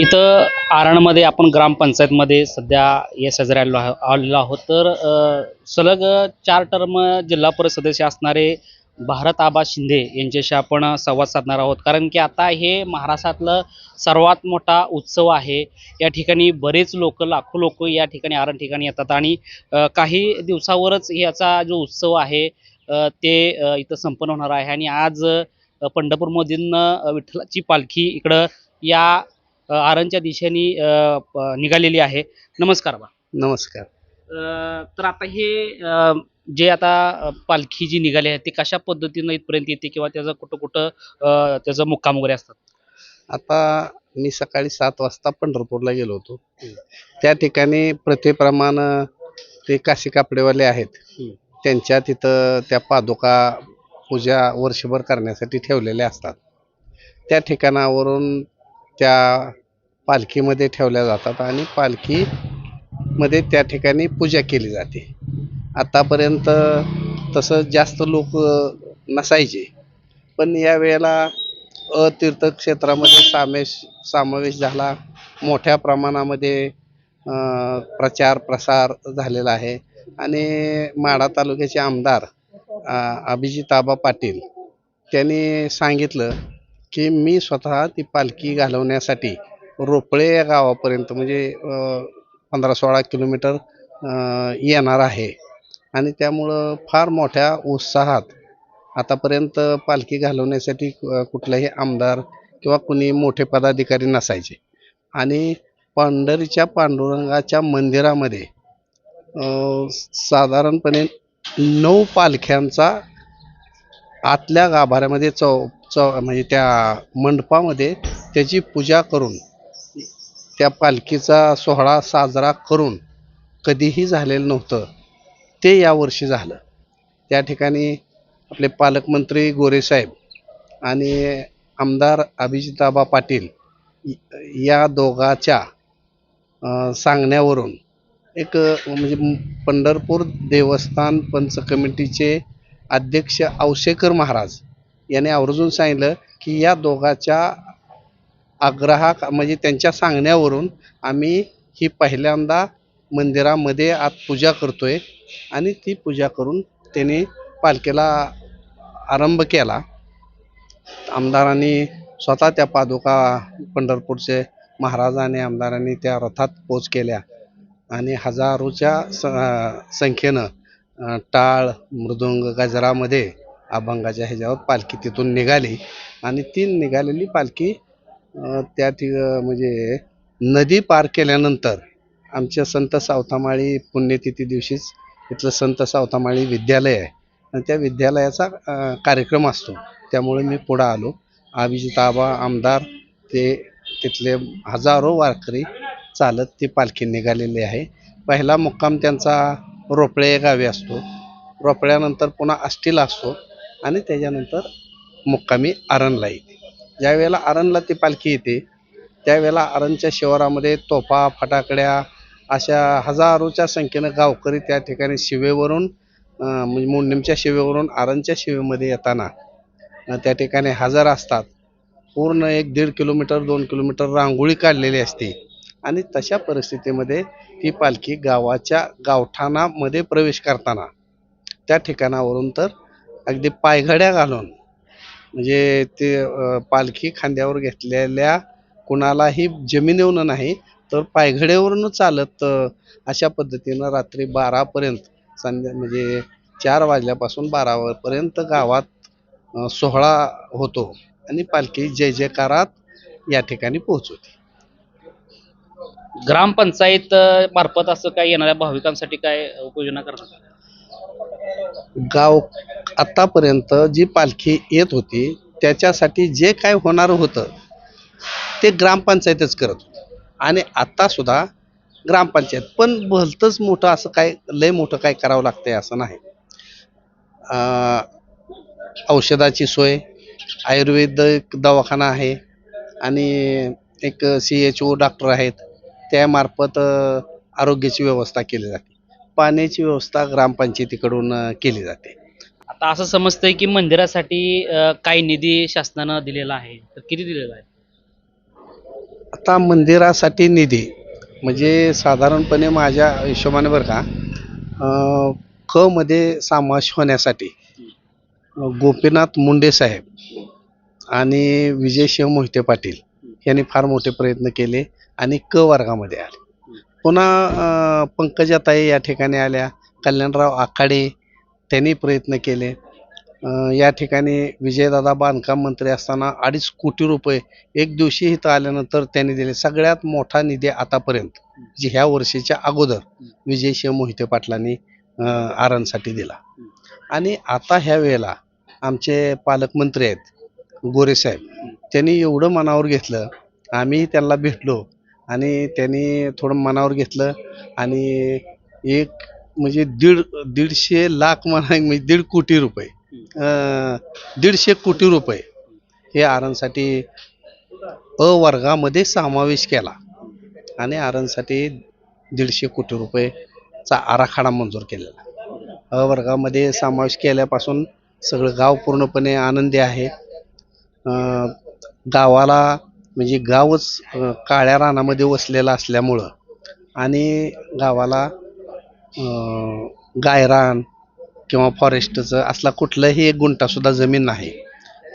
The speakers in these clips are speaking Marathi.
इथं आरणमध्ये आपण ग्रामपंचायतमध्ये सध्या या शेजारी आलेलो आहो- आलेलो आहोत. तर सलग चार टर्म जिल्हा परिषद सदस्य असणारे भारत आबा शिंदे यांच्याशी आपण संवाद साधणार आहोत. कारण की आता हे महाराष्ट्रातलं सर्वात मोठा उत्सव आहे. या ठिकाणी बरेच लोक लाखो लोक या ठिकाणी आरण ठिकाणी येतात. आणि काही दिवसावरच याचा जो उत्सव आहे ते इथं संपन्न होणार आहे. आणि आज पंढरपूरमधून विठ्ठलाची पालखी इकडं या आरणच्या दिशेने निघालेली आहे. नमस्कार बा. नमस्कार. तर आता हे जे आता पालखी जी निघाली आहे ती कशा पद्धतीनं इथपर्यंत येते किंवा त्याचं कुठं कुठं त्याचं मुक्काम वगैरे असतात? आता मी सकाळी सात वाजता पंढरपूरला गेलो होतो. त्या ठिकाणी प्रथेप्रमाणे ते काशी कापडेवाले आहेत. त्यांच्या तिथं त्या पादुका पूजा वर्षभर करण्यासाठी ठेवलेल्या असतात. त्या ठिकाणावरून त्या पालखीमध्ये ठेवल्या जातात आणि पालखीमध्ये त्या ठिकाणी पूजा केली जाते. आतापर्यंत तसं जास्त लोक नसायचे. पण या वेळेला अतीर्थक्षेत्रामध्ये सामेश समावेश झाला. मोठ्या प्रमाणामध्ये प्रचार प्रसार झालेला आहे. आणि माढा तालुक्याचे आमदार अभिजित आबा पाटील त्यांनी सांगितलं की मी स्वतः ती पालखी घालवण्यासाठी रोपळे या गावापर्यंत म्हणजे पंधरा सोळा किलोमीटर येणार आहे. आणि त्यामुळं फार मोठ्या उत्साहात आतापर्यंत पालखी घालवण्यासाठी कुठलाही आमदार किंवा कुणी मोठे पदाधिकारी नसायचे. आणि पंढरीच्या पांडुरंगाच्या मंदिरामध्ये साधारणपणे नऊ पालख्यांचा आतल्या गाभाऱ्यामध्ये चौ चौ म्हणजे त्या मंडपामध्ये त्याची पूजा करून त्या पालखीचा सोहळा साजरा करून कधीही झालेलं नव्हतं. ते यावर्षी झालं. त्या ठिकाणी आपले पालकमंत्री गोरेसाहेब आणि आमदार अभिजिताबा पाटील या दोघाच्या सांगण्यावरून एक म्हणजे पंढरपूर देवस्थान पंच कमिटीचे अध्यक्ष औसेकर महाराज याने आवर्जून सांगितलं की या दोघाच्या आग्रहा म्हणजे त्यांच्या सांगण्यावरून आम्ही ही पहिल्यांदा मंदिरामध्ये आत पूजा करतोय आणि ती पूजा करून त्यांनी पालखीला आरंभ केला. आमदारांनी स्वतः त्या पादुका पंढरपूरचे महाराज आणि आमदारांनी त्या रथात पोच केल्या आणि हजारोच्या स संख्येनं टाळ मृदुंग गजरामध्ये अभंगाच्या ह्याच्यावर पालखी तिथून निघाली. आणि ती निघालेली पालखी त्या ठि म्हणजे नदी पार केल्यानंतर आमच्या संत सावतामाळी पुण्यतिथी दिवशीच इथलं संत सावतामाळी विद्यालय आहे. आणि त्या विद्यालयाचा कार्यक्रम असतो. त्यामुळे मी पुढं आलो. अभिजित आबा आमदार ते तिथले हजारो वारकरी चालत ती पालखी निघालेली आहे. पहिला मुक्काम त्यांचा रोपळे या गावी असतो. रोपळ्यानंतर पुन्हा आष्टीला असतो आणि त्याच्यानंतर मुक्कामी आरणला येते. ज्यावेळेला आरणला ती पालखी येते त्यावेळेला आरणच्या शिवारामध्ये तोफा फटाकड्या अशा हजारोच्या संख्येनं गावकरी त्या ठिकाणी शिवेवरून म्हणजे मोंडिमच्या शिवेवरून आरणच्या शिवेमध्ये येताना त्या ठिकाणी हजर असतात. पूर्ण एक दीड किलोमीटर दोन किलोमीटर रांगोळी काढलेली असते. आणि तशा परिस्थितीमध्ये ही पालखी गावाच्या गावठाणामध्ये प्रवेश करताना त्या ठिकाणावरून तर अगदी पायघड्या घालून म्हणजे ते पालखी खांद्यावर घेतलेल्या कुणालाही जमिनीवरून नाही तर पायघड्यावरून चालत अशा पद्धतीनं रात्री बारापर्यंत संध्या म्हणजे चार वाजल्यापासून बारापर्यंत गावात सोहळा होतो आणि पालखी जय जयकारात या ठिकाणी पोहोचवते. ग्रामपंचायत मार्फत असं काय येणाऱ्या भाविकांसाठी काय उपयोजना करतात गाव आतापर्यंत जी पालखी येत होती त्याच्यासाठी जे काय होणार होतं ते ग्रामपंचायतच करत होती. आणि आत्तासुद्धा ग्रामपंचायत पण भलतंच मोठं असं काय लय मोठं काय करावं लागतंय असं नाही. अं, औषधाची सोय आयुर्वेदिक दवाखाना आहे आणि एक सी एच ओ डॉक्टर आहेत त्यामार्फत आरोग्याची व्यवस्था केली जाते. पाण्याची व्यवस्था ग्रामपंचायतीकडून केली जाते. आता असं समजतंय की मंदिरासाठी अ, काही निधी शासनानं दिलेला आहे. तर किती दिलेला आहे? आता मंदिरासाठी निधी म्हणजे साधारणपणे माझ्या हिशोबाने बरं का अं, क मध्ये समावेश होण्यासाठी अं, गोपीनाथ मुंडे साहेब आणि विजयशिव मोहिते पाटील यांनी फार मोठे प्रयत्न केले. आणि क वर्गामध्ये आले. पुन्हा पंकजाताई या ठिकाणी आल्या कल्याणराव आखाडे त्यांनी प्रयत्न केले. या ठिकाणी विजयदादा बांधकाम मंत्री असताना अडीच कोटी रुपये एक दिवशी इथं आल्यानंतर त्यांनी दिले. सगळ्यात मोठा निधी आतापर्यंत जे ह्या वर्षीच्या अगोदर विजयशिव मोहिते पाटलांनी आरांसाठी दिला. आणि आता ह्या वेळेला आमचे पालकमंत्री आहेत गोरे साहेब. त्यांनी एवढं मनावर घेतलं आम्ही त्यांना भेटलो. आणि त्यांनी थोडं मनावर घेतलं आणि एक म्हणजे दीड दीडशे लाख म्हणा म्हणजे दीड कोटी रुपये दीडशे कोटी रुपये हे आरणसाठी अ वर्गामध्ये समावेश केला. आणि आरणसाठी दीडशे कोटी रुपयेचा आराखडा मंजूर केलेला. अ वर्गामध्ये समावेश केल्यापासून सगळं गाव पूर्णपणे आनंदी आहे. गावाला म्हणजे गावच काळ्या रानामध्ये वसलेलं असल्यामुळं आणि गावाला गायरान किंवा फॉरेस्टचं असला कुठलाही एक गुंठासुद्धा जमीन नाही.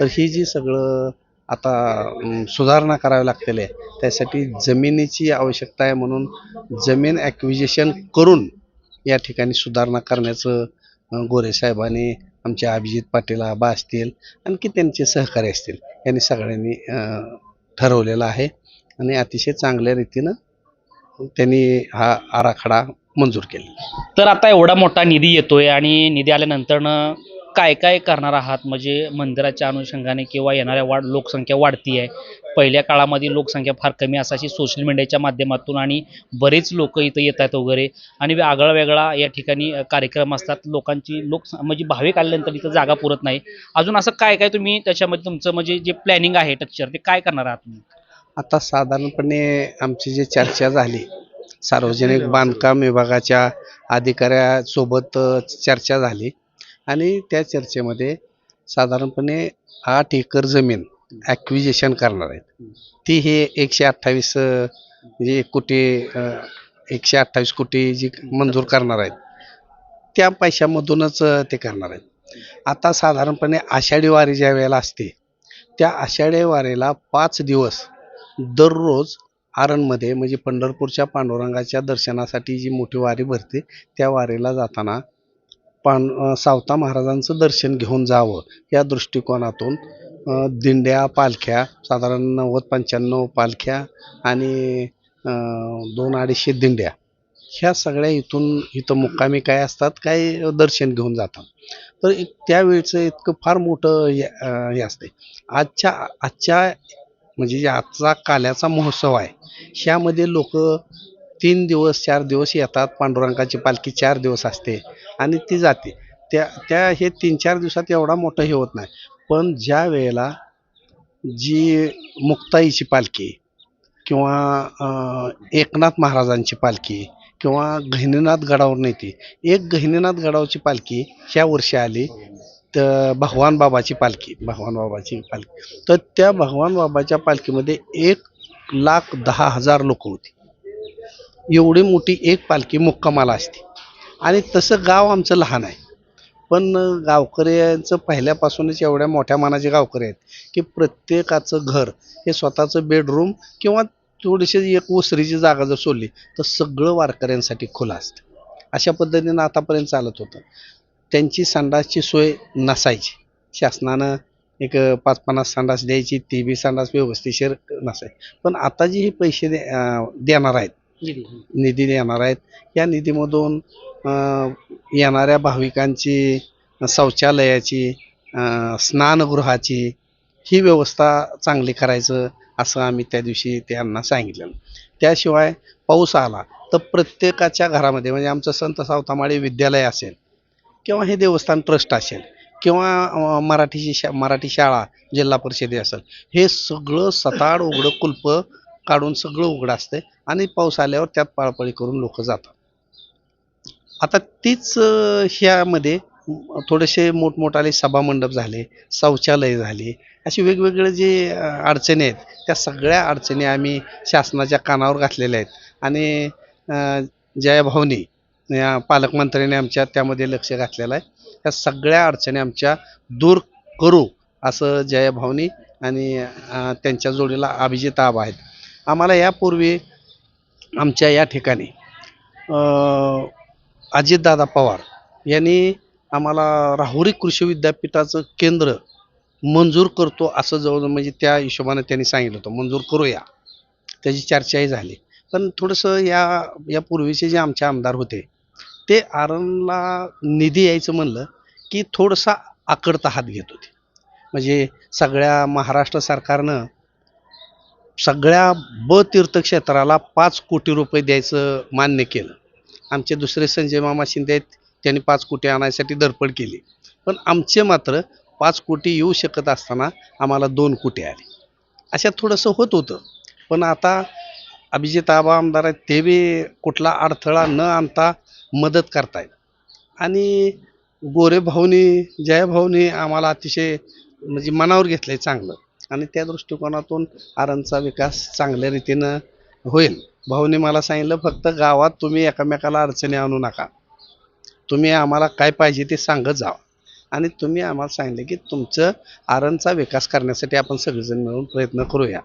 तर ही जी सगळं आता सुधारणा करावी लागतेली आहे त्यासाठी जमिनीची आवश्यकता आहे म्हणून जमीन ॲक्विजेशन करून या ठिकाणी सुधारणा करण्याचं अं, गोरे साहेबांनी आमचे अभिजित पाटील आबा असतील आणखी त्यांचे सहकारी असतील यांनी सगळ्यांनी ठरवलेलं आहे आणि अतिशय चांगल्या रीतीनं त्यांनी हा आराखडा मंजूर केला तर आता एवढा मोठा निधी येतोय आणि निधी आल्यानंतरनं काय काय करणार आहात? म्हणजे मंदिराच्या अनुषंगाने किंवा येणाऱ्या वाढ लोकसंख्या वाढती आहे पहिल्या काळामध्ये लोकसंख्या फार कमी असायची. सोशल मीडियाच्या माध्यमातून आणि बरेच लोक इथं येत आहेत वगैरे. आणि आगळा वेगळा या ठिकाणी कार्यक्रम असतात. लोकांची लोक म्हणजे भाविक आल्यानंतर इथं जागा पुरत नाही. अजून असं काय काय तुम्ही त्याच्यामध्ये तुमचं म्हणजे जे प्लॅनिंग आहे टक्चर ते काय करणार आहात तुम्ही? आता साधारणपणे आमची जी चर्चा झाली सार्वजनिक बांधकाम विभागाच्या अधिकाऱ्यासोबत चर्चा झाली. आणि त्या चर्चेमध्ये साधारणपणे आठ एकर जमीन ॲक्विजिशन करणार आहेत. ती हे एकशे अठ्ठावीस अ, म्हणजे एक कोटी एकशे अठ्ठावीस कोटी जी मंजूर करणार आहेत. त्या पैशामधूनच ते करणार आहेत. आता साधारणपणे आषाढी वारी ज्या वेळेला असते त्या आषाढी वारीला पाच दिवस दररोज आरणमध्ये म्हणजे पंढरपूरच्या पांडुरंगाच्या दर्शनासाठी जी मोठी वारी भरते त्या वारीला जाताना पां सावता महाराजांचं दर्शन घेऊन जावं या दृष्टिकोनातून दिंड्या पालख्या साधारण नव्वद पंच्याण्णव पालख्या आणि दोन अडीचशे दिंड्या. ह्या सगळ्या इथून इथं मुक्कामी काय असतात काय दर्शन घेऊन जातात. तर त्यावेळचं इतकं फार मोठं हे हे असते. आजच्या आजच्या म्हणजे जे आजचा काल्याचा महोत्सव आहे ह्यामध्ये लोक तीन दिवस चार दिवस येतात पांडुरंगाची पालखी चार दिवस असते आणि ती जाते. त्या त्या हे तीन चार दिवसात एवढा मोठं हे होत नाही. पण ज्या वेळेला जी मुक्ताईची पालखी किंवा एकनाथ महाराजांची पालखी किंवा गहिनीनाथ गडावर नेते एक गहिनीनाथ गडावची पालखी ह्या वर्षी आली तर भगवान बाबाची पालखी भगवान बाबाची पालखी. तर त्या भगवान बाबाच्या पालखीमध्ये एक लाख दहा हजार लोक होती. एवढी मोठी एक पालखी मुक्कामाला असते. आणि तसं गाव आमचं लहान आहे. पण गावकऱ्यांचं पहिल्यापासूनच एवढ्या मोठ्या मानाचे गावकरी आहेत की प्रत्येकाचं घर हे स्वतःचं बेडरूम किंवा थोडीशी एक ओसरीची जागा जर सोडली तर सगळं वारकऱ्यांसाठी खुलं असतं. अशा पद्धतीनं आतापर्यंत चालत होतं. त्यांची संडासची सोय नसायची. शासनानं एक पाच पन्नास संडास द्यायची ती बी संडास व्यवस्थिशीर नसायची. पण आता जी हे पैसे दे देणार आहेत निधी. देणार आहेत या निधीमधून येणाऱ्या भाविकांची शौचालयाची स्नानगृहाची ही व्यवस्था चांगली करायचं असं आम्ही त्या दिवशी त्यांना सांगितलं त्याशिवाय पाऊस आला तर प्रत्येकाच्या घरामध्ये म्हणजे आमचं संत सावतामाळी विद्यालय असेल किंवा हे देवस्थान ट्रस्ट असेल किंवा मराठीची शा मराठी शाळा जिल्हा परिषदे असेल हे सगळं सताड उघडं कुलप काढून सगळं उघडं असते आणि पाऊस आल्यावर त्यात पाळपळी करून लोक जातात. आता तीच ह्यामध्ये थोडेसे मोठमोठाले सभामंडप झाले शौचालय झाले अशी वेगवेगळे जे अडचणी आहेत त्या सगळ्या अडचणी आम्ही शासनाच्या कानावर घातलेल्या आहेत. आणि जयाभाऊनी या पालकमंत्र्यांनी आमच्या त्यामध्ये लक्ष घातलेलं आहे. त्या सगळ्या अडचणी आमच्या दूर करू असं जयाभाऊनी आणि त्यांच्या जोडीला अभिजित आबा आहेत. आम्हाला यापूर्वी आमच्या या ठिकाणी अजितदादा पवार यांनी आम्हाला राहुरी कृषी विद्यापीठाचं केंद्र मंजूर करतो असं जवळ म्हणजे त्या हिशोबानं त्यांनी सांगितलं होतं. मंजूर करूया. त्याची चर्चाही झाली. पण थोडंसं या या पूर्वीचे जे आमचे आमदार होते ते आरणला निधी यायचं म्हणलं की थोडंसा आकडता हात घेत होते. म्हणजे सगळ्या महाराष्ट्र सरकारनं सगळ्या ब तीर्थक्षेत्राला पाच कोटी रुपये द्यायचं मान्य केलं. आमचे दुसरे संजय मामा शिंदे आहेत त्यांनी पाच कोटी आणायसाठी धडपड केली. पण आमचे मात्र पाच कोटी येऊ शकत असताना आम्हाला दोन कोटी आले. अशा थोडंसं होत होतं. पण आता अभिजित आबा आमदार आहेत ते बी कुठला अडथळा न आणता मदत करतायत. आणि गोरे भाऊनी जय भाऊनी आम्हाला अतिशय म्हणजे मनावर घेतलं आहे चांगलं. आणि त्या दृष्टिकोनातून आरणचा विकास चांगल्या रीतीनं होईल. भाऊने मला सांगितलं फक्त गावात तुम्ही एकामेकाला अडचणी आणू नका. तुम्ही आम्हाला काय पाहिजे ते सांगत जावा आणि तुम्ही आम्हाला सांगितले की तुमचं आरणचा विकास करण्यासाठी आपण सगळेजण मिळून प्रयत्न करूया.